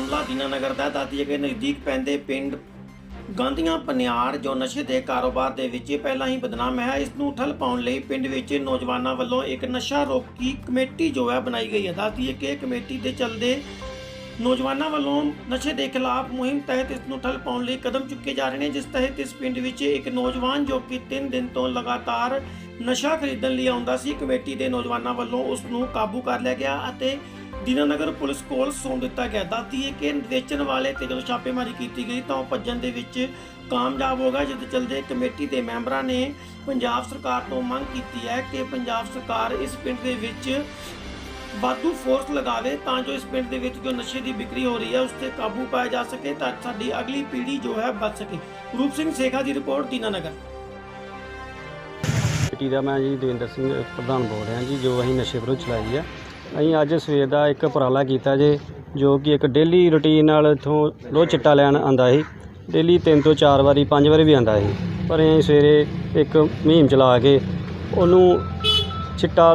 ਨਗਰ ਮਾਮਲਾ ਦੀਨਾਨਗਰ ਦਾ ਦਾਦੀਏ ਕੇ ਨਜ਼ਦੀਕ ਪੈਂਦੇ ਪਿੰਡ ਗਾਂਧੀਆਂ ਪਨਿਆੜ ਜੋ ਨਸ਼ੇ ਦੇ ਕਾਰੋਬਾਰ ਦੇ ਵਿੱਚ ਪਹਿਲਾਂ ਹੀ ਬਦਨਾਮ ਹੈ ਇਸ ਨੂੰ ਠੱਲ ਪਾਉਣ ਲਈ ਪਿੰਡ ਵਿੱਚ ਨੌਜਵਾਨਾਂ ਵੱਲੋਂ ਇੱਕ ਨਸ਼ਾ ਰੋਕੀ ਕਮੇਟੀ ਜੋ ਹੈ ਬਣਾਈ ਗਈ ਹੈ। ਦਾਦੀਏ ਕੇ ਕਮੇਟੀ ਦੇ ਚੱਲਦੇ ਨੌਜਵਾਨਾਂ ਵੱਲੋਂ ਨਸ਼ੇ ਦੇ ਖਿਲਾਫ ਮੁਹਿੰਮ ਤਹਿਤ ਇਸ ਨੂੰ ਠੱਲ ਪਾਉਣ ਲਈ ਕਦਮ ਚੁੱਕੇ ਜਾ ਰਹੇ ਨੇ, ਜਿਸ ਤਹਿਤ ਇਸ ਪਿੰਡ ਵਿੱਚ ਇੱਕ ਨੌਜਵਾਨ ਜੋ ਕਿ 3 ਦਿਨ ਤੋਂ ਲਗਾਤਾਰ ਨਸ਼ਾ ਖਰੀਦਣ ਲਈ ਆਉਂਦਾ ਸੀ, ਕਮੇਟੀ ਦੇ ਨੌਜਵਾਨਾਂ ਵੱਲੋਂ ਉਸ ਨੂੰ ਕਾਬੂ ਕਰ ਲਿਆ ਗਿਆ ਅਤੇ ਦੀਨਾਨਗਰ ਪੁਲਿਸ ਕੋਲ ਸੌਂਪ ਦਿੱਤਾ ਗਿਆ। ਦੱਸਦੀ ਹੈ ਕਿ ਵੇਚਣ ਵਾਲੇ ਤੇ ਜਦੋਂ ਛਾਪੇਮਾਰੀ ਕੀਤੀ ਗਈ ਤਾਂ ਉਹ ਭੱਜਣ ਦੇ ਵਿੱਚ ਕਾਮਯਾਬ ਹੋ ਗਿਆ, ਜਿਸ ਚਲਦੇ ਕਮੇਟੀ ਦੇ ਮੈਂਬਰਾਂ ਨੇ ਪੰਜਾਬ ਸਰਕਾਰ ਤੋਂ ਮੰਗ ਕੀਤੀ ਹੈ ਕਿ ਪੰਜਾਬ ਸਰਕਾਰ ਇਸ ਪਿੰਡ ਦੇ ਵਿੱਚ ਵਾਧੂ ਫੋਰਸ ਲਗਾਵੇ ਤਾਂ ਜੋ ਇਸ ਪਿੰਡ ਦੇ ਵਿੱਚ ਜੋ ਨਸ਼ੇ ਦੀ ਵਿਕਰੀ ਹੋ ਰਹੀ ਹੈ, ਉਸ ਤੇ ਕਾਬੂ ਪਾਇਆ ਜਾ ਸਕੇ ਤਾਂ ਸਾਡੀ ਅਗਲੀ ਪੀੜ੍ਹੀ ਜੋ ਹੈ ਬਚ ਸਕੇ। ਰੂਪ ਸਿੰਘ ਸੇਖਾ ਦੀ ਰਿਪੋਰਟ, ਦੀਨਾਨਗਰ। ਕਮੇਟੀ ਦਾ ਮੈਂ ਜੀ ਦਵਿੰਦਰ ਸਿੰਘ, ਪ੍ਰਧਾਨ ਬੋਲ ਰਿਹਾ ਜੀ, ਜੋ ਅਸੀਂ ਨਸ਼ੇ ਵਿਰੁੱਧ ਚਲਾਈ ਆ। ਅਸੀਂ ਅੱਜ ਸਵੇਰ ਦਾ ਇੱਕ ਉਪਰਾਲਾ ਕੀਤਾ ਜੇ, ਜੋ ਕਿ ਇੱਕ ਡੇਲੀ ਰੁਟੀਨ ਨਾਲ ਇਥੋਂ ਰੋਜ਼ ਚਿੱਟਾ ਲੈਣ ਆਂਦਾ ਸੀ। ਡੇਲੀ ਤਿੰਨ ਤੋਂ ਚਾਰ ਵਾਰੀ, ਪੰਜ ਵਾਰੀ ਵੀ ਆਂਦਾ ਸੀ। ਪਰ ਅਸੀਂ ਸਵੇਰੇ ਇੱਕ ਮੁਹਿੰਮ ਚਲਾ ਕੇ ਉਹਨੂੰ ਚਿੱਟਾ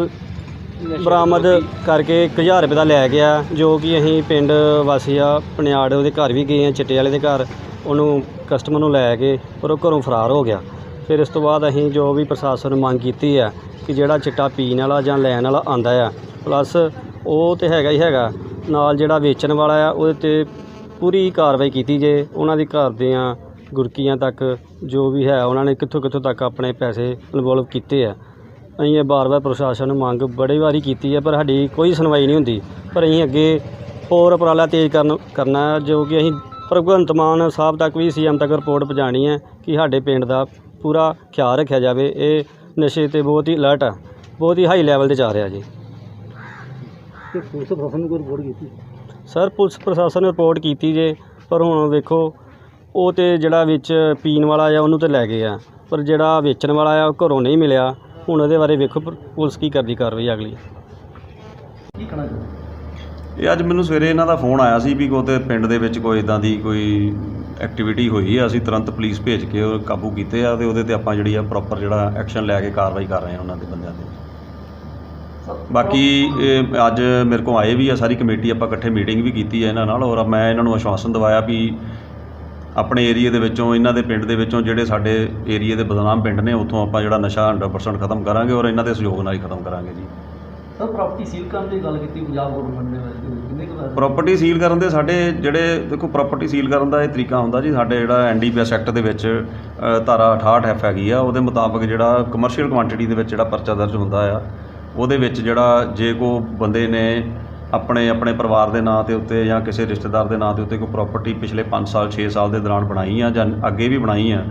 ਬਰਾਮਦ ਕਰਕੇ 1000 ਰੁਪਏ ਦਾ ਲੈ ਗਿਆ, ਜੋ ਕਿ ਅਸੀਂ ਪਿੰਡ ਵਾਸੀ ਆ ਪਨਿਆੜ ਉਹਦੇ ਘਰ ਵੀ ਗਏ ਆ, ਚਿੱਟੇ ਵਾਲੇ ਦੇ ਘਰ। ਉਹਨੂੰ ਕਸਟਮਰ ਨੂੰ ਲੈ ਕੇ ਪਰ ਉਹ ਘਰੋਂ ਫਰਾਰ ਹੋ ਗਿਆ। ਫਿਰ ਇਸ ਤੋਂ ਬਾਅਦ ਅਸੀਂ ਜੋ ਵੀ ਪ੍ਰਸ਼ਾਸਨ ਨੂੰ ਮੰਗ ਕੀਤੀ ਹੈ ਕਿ ਜਿਹੜਾ ਚਿੱਟਾ ਪੀਣ ਵਾਲਾ ਜਾਂ ਲੈਣ ਵਾਲਾ ਆਂਦਾ ਆ ਪਲੱਸ ਉਹ ਤੇ ਹੈਗਾ ਹੀ ਹੈਗਾ। ਨਾਲ ਜਿਹੜਾ ਵੇਚਣ ਵਾਲਾ ਆ ਉਹਦੇ ਤੇ ਪੂਰੀ ਕਾਰਵਾਈ ਕੀਤੀ ਜੇ। ਉਹਨਾਂ ਦੀ ਘਰ ਦੀਆਂ ਗੁਰਕੀਆਂ ਤੱਕ ਜੋ ਵੀ ਹੈ ਉਹਨਾਂ ਨੇ ਕਿੱਥੋਂ ਕਿੱਥੋਂ ਤੱਕ ਆਪਣੇ ਪੈਸੇ ਇਨਵੋਲਵ ਕੀਤੇ ਆ। ਅਸੀਂ ਇਹ ਬਾਰ-ਬਾਰ ਪ੍ਰਸ਼ਾਸਨ ਨੂੰ ਮੰਗ ਬੜੇ ਵਾਰੀ ਕੀਤੀ ਹੈ ਪਰ ਸਾਡੀ ਕੋਈ ਸੁਣਵਾਈ ਨਹੀਂ ਹੁੰਦੀ। ਪਰ ਅਸੀਂ ਅੱਗੇ ਹੋਰ ਉਪਰਾਲਾ ਤੇਜ਼ ਕਰਨ ਕਰਨਾ ਹੈ, ਜੋ ਕਿ ਅਸੀਂ ਭਗਵੰਤ ਮਾਨ ਸਾਹਿਬ ਤੱਕ ਵੀ ਸੀਐਮ ਤੱਕ ਰਿਪੋਰਟ ਪਹੁੰਚਾਉਣੀ ਹੈ ਕਿ ਸਾਡੇ ਪਿੰਡ ਦਾ ਪੂਰਾ ਖਿਆਲ ਰੱਖਿਆ ਜਾਵੇ। ਇਹ ਨਸ਼ੇ ਤੇ ਬਹੁਤ ਹੀ ਅਲਰਟ ਆ ਬਹੁਤ ਹੀ ਹਾਈ ਲੈਵਲ ਤੇ ਜਾ ਰਿਹਾ ਜੀ। ਤੇ ਪੁਲਿਸ ਪ੍ਰਸ਼ਾਸਨ ਨੂੰ ਕੋਈ ਰਿਪੋਰਟ ਕੀਤੀ? ਸਰ ਪੁਲਿਸ ਪ੍ਰਸ਼ਾਸਨ ਨੇ ਰਿਪੋਰਟ ਕੀਤੀ ਜੇ ਪਰ ਹੁਣ ਵੇਖੋ ਉਹ ਤੇ ਜਿਹੜਾ ਵਿੱਚ ਪੀਣ ਵਾਲਾ ਆ ਉਹਨੂੰ ਤੇ ਲੈ ਗਏ ਆ। ਪਰ ਜਿਹੜਾ ਵੇਚਣ ਵਾਲਾ ਆ ਉਹ ਘਰੋਂ ਨਹੀਂ ਮਿਲਿਆ। ਹੁਣ ਉਹਦੇ ਬਾਰੇ ਵੇਖੋ ਪ- ਪੁਲਿਸ ਕੀ ਕਰਦੀ ਕਾਰਵਾਈ ਅਗਲੀ। ਕੀ ਕਹਿਣਾ ਇਹ ਅੱਜ ਮੈਨੂੰ ਸਵੇਰੇ ਇਹਨਾਂ ਦਾ ਫੋਨ ਆਇਆ ਸੀ ਵੀ ਕੋਤੇ ਪਿੰਡ ਦੇ ਵਿੱਚ ਕੋਈ ਇਦਾਂ ਦੀ ਕੋਈ ਐਕਟੀਵਿਟੀ ਹੋਈ ਹੈ ਅਸੀਂ ਤੁਰੰਤ ਪੁਲਿਸ ਭੇਜ ਕੇ ਉਹ ਕਾਬੂ ਕੀਤੇ ਆ ਤੇ ਉਹਦੇ ਤੇ ਆਪਾਂ ਜਿਹੜੀ ਆ ਪ੍ਰੋਪਰ ਜਿਹੜਾ ਐਕਸ਼ਨ ਲੈ ਕੇ ਕਾਰਵਾਈ ਕਰ ਰਹੇ ਹਾਂ ਉਹਨਾਂ ਦੇ ਬੰਦਿਆਂ ਤੇ। ਬਾਕੀ ਇਹ ਅੱਜ ਮੇਰੇ ਕੋਲ ਆਏ ਵੀ ਆ ਸਾਰੀ ਕਮੇਟੀ ਆਪਾਂ ਇਕੱਠੇ ਮੀਟਿੰਗ ਵੀ ਕੀਤੀ ਹੈ ਇਹਨਾਂ ਨਾਲ ਔਰ ਮੈਂ ਇਹਨਾਂ ਨੂੰ ਆਸ਼ਵਾਸਨ ਦਿਵਾਇਆ ਵੀ ਆਪਣੇ ਏਰੀਆ ਦੇ ਵਿੱਚੋਂ ਇਹਨਾਂ ਦੇ ਪਿੰਡ ਦੇ ਵਿੱਚੋਂ ਜਿਹੜੇ ਸਾਡੇ ਏਰੀਆ ਦੇ ਬਦਨਾਮ ਪਿੰਡ ਨੇ ਉੱਥੋਂ ਆਪਾਂ ਜਿਹੜਾ ਨਸ਼ਾ 100% ਖਤਮ ਕਰਾਂਗੇ ਔਰ ਇਹਨਾਂ ਦੇ ਸਹਿਯੋਗ ਨਾਲ ਹੀ ਖਤਮ ਕਰਾਂਗੇ ਜੀ। ਸਰ ਪ੍ਰਾਪਰਟੀ ਸੀਲ ਕਰਨ ਦੀ ਗੱਲ ਕੀਤੀ ਪੰਜਾਬ ਗਵਰਨਮੈਂਟ ਨੇ ਵੈਸੇ ਕਿੰਨੇ ਕੁ ਪ੍ਰਾਪਰਟੀ ਸੀਲ ਕਰਨ ਦੇ ਸਾਡੇ ਜਿਹੜੇ ਦੇਖੋ ਪ੍ਰਾਪਰਟੀ ਸੀਲ ਕਰਨ ਦਾ ਇਹ ਤਰੀਕਾ ਹੁੰਦਾ ਜੀ ਸਾਡੇ ਜਿਹੜਾ ਐਨਡੀਪੀਐਸ ਐਕਟ ਦੇ ਵਿੱਚ ਧਾਰਾ 68 ਐਫ ਹੈਗੀ ਆ ਉਹਦੇ ਮੁਤਾਬਕ ਜਿਹੜਾ ਕਮਰਸ਼ੀਅਲ ਕੁਆਂਟੀਟੀ ਦੇ ਵਿੱਚ ਜਿਹੜਾ ਪਰਚਾ ਦਰਜ ਹੁੰਦਾ ਆ ਉਹਦੇ ਵਿੱਚ ਜਿਹੜਾ ਜੇ ਕੋ ਬੰਦੇ ਨੇ ਆਪਣੇ ਆਪਣੇ ਪਰਿਵਾਰ ਦੇ ਨਾਂ ਦੇ ਉੱਤੇ ਜਾਂ ਕਿਸੇ ਰਿਸ਼ਤੇਦਾਰ ਦੇ ਨਾਂ ਦੇ ਉੱਤੇ ਕੋਈ ਪ੍ਰਾਪਰਟੀ ਪਿਛਲੇ 5 ਸਾਲ 6 ਸਾਲ ਦੇ ਦੌਰਾਨ ਬਣਾਈ ਆ ਜਾਂ ਅੱਗੇ ਵੀ ਬਣਾਈ ਆ,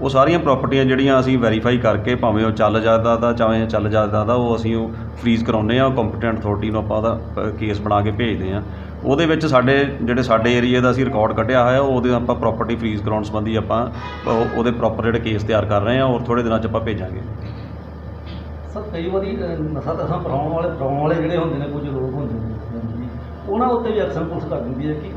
ਉਹ ਸਾਰੀਆਂ ਪ੍ਰਾਪਰਟੀਆਂ ਜਿਹੜੀਆਂ ਅਸੀਂ ਵੈਰੀਫਾਈ ਕਰਕੇ ਭਾਵੇਂ ਉਹ ਚੱਲ ਜਾਇਦਾਦ ਦਾ ਚਾਹੇ ਚੱਲ ਜਾਇਦਾਦ ਦਾ ਉਹ ਅਸੀਂ ਉਹ ਫ੍ਰੀਜ਼ ਕਰਾਉਂਦੇ ਆ ਕੰਪੀਟੈਂਟ ਅਥਾਰਟੀ ਨੂੰ ਆਪਾਂ ਉਹਦਾ ਕੇਸ ਬਣਾ ਕੇ ਭੇਜਦੇ ਆ। ਉਹਦੇ ਵਿੱਚ ਸਾਡੇ ਜਿਹੜੇ ਸਾਡੇ ਏਰੀਆ ਦਾ ਅਸੀਂ ਰਿਕਾਰਡ ਕੱਢਿਆ ਹੋਇਆ, ਉਹਦੇ ਆਪਾਂ ਪ੍ਰਾਪਰਟੀ ਫ੍ਰੀਜ਼ ਕਰਾਉਣ ਸੰਬੰਧੀ ਆਪਾਂ ਉਹਦੇ ਪ੍ਰੋਪਰ ਜਿਹੜੇ ਕੇਸ ਤਿਆਰ ਕਰ ਰਹੇ ਆ ਔਰ ਥੋੜੇ ਦਿਨਾਂ 'ਚ ਆਪਾਂ ਭੇਜਾਂਗੇ। ਸਰ ਕਈ ਵਾਰੀ ਨਸ਼ਾ ਤਸਾਂ ਫੜਾਉਣ ਵਾਲੇ ਫੜਾਉਣ ਵਾਲੇ ਜਿਹੜੇ ਹੁੰਦੇ ਨੇ, ਕੁਝ ਲੋਕ ਹੁੰਦੇ ਨੇ ਉਹਨਾਂ ਉੱਤੇ ਵੀ ਐਕਸ਼ਨ ਪੁਲਿਸ ਕਰ ਦਿੰਦੀ ਹੈ, ਕੀ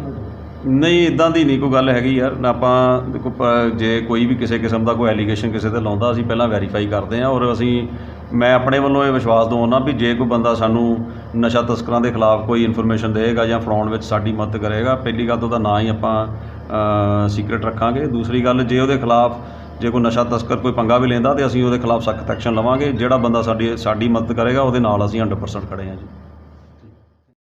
ਨਹੀਂ ਇਦਾਂ ਦੀ ਨਹੀਂ, ਕੋਈ ਗੱਲ ਹੈਗੀ ਯਾਰ। ਨਾ ਆਪਾਂ ਦੇਖੋ ਜੇ ਕੋਈ ਵੀ ਕਿਸੇ ਕਿਸਮ ਦਾ ਕੋਈ ਐਲੀਗੇਸ਼ਨ ਕਿਸੇ ਤੇ ਲਾਉਂਦਾ, ਅਸੀਂ ਪਹਿਲਾਂ ਵੈਰੀਫਾਈ ਕਰਦੇ ਹਾਂ, ਔਰ ਅਸੀਂ, ਮੈਂ ਆਪਣੇ ਵੱਲੋਂ ਇਹ ਵਿਸ਼ਵਾਸ ਦਵਾਉਣਾ ਵੀ ਜੇ ਕੋਈ ਬੰਦਾ ਸਾਨੂੰ ਨਸ਼ਾ ਤਸਕਰਾਂ ਦੇ ਖਿਲਾਫ ਕੋਈ ਇਨਫੋਰਮੇਸ਼ਨ ਦੇਵੇਗਾ ਜਾਂ ਫੜਾਉਣ ਵਿੱਚ ਸਾਡੀ ਮਦਦ ਕਰੇਗਾ, ਪਹਿਲੀ ਗੱਲ ਤਾਂ ਉਹਦਾ ਨਾਂ ਹੀ ਆਪਾਂ ਸੀਕ੍ਰੀਟ ਰੱਖਾਂਗੇ। ਦੂਸਰੀ ਗੱਲ, ਜੇ ਉਹਦੇ ਖਿਲਾਫ ਜੇ ਕੋਈ ਨਸ਼ਾ ਤਸਕਰ ਕੋਈ ਪੰਗਾ ਵੀ ਲੈਂਦਾ ਤੇ ਅਸੀਂ ਉਹਦੇ ਖਿਲਾਫ ਸਖਤ ਐਕਸ਼ਨ ਲਵਾਂਗੇ। ਜਿਹੜਾ ਬੰਦਾ ਸਾਡੀ ਸਾਡੀ ਮਦਦ ਕਰੇਗਾ, ਉਹਦੇ ਨਾਲ ਅਸੀਂ 100% ਖੜੇ ਹਾਂ ਜੀ।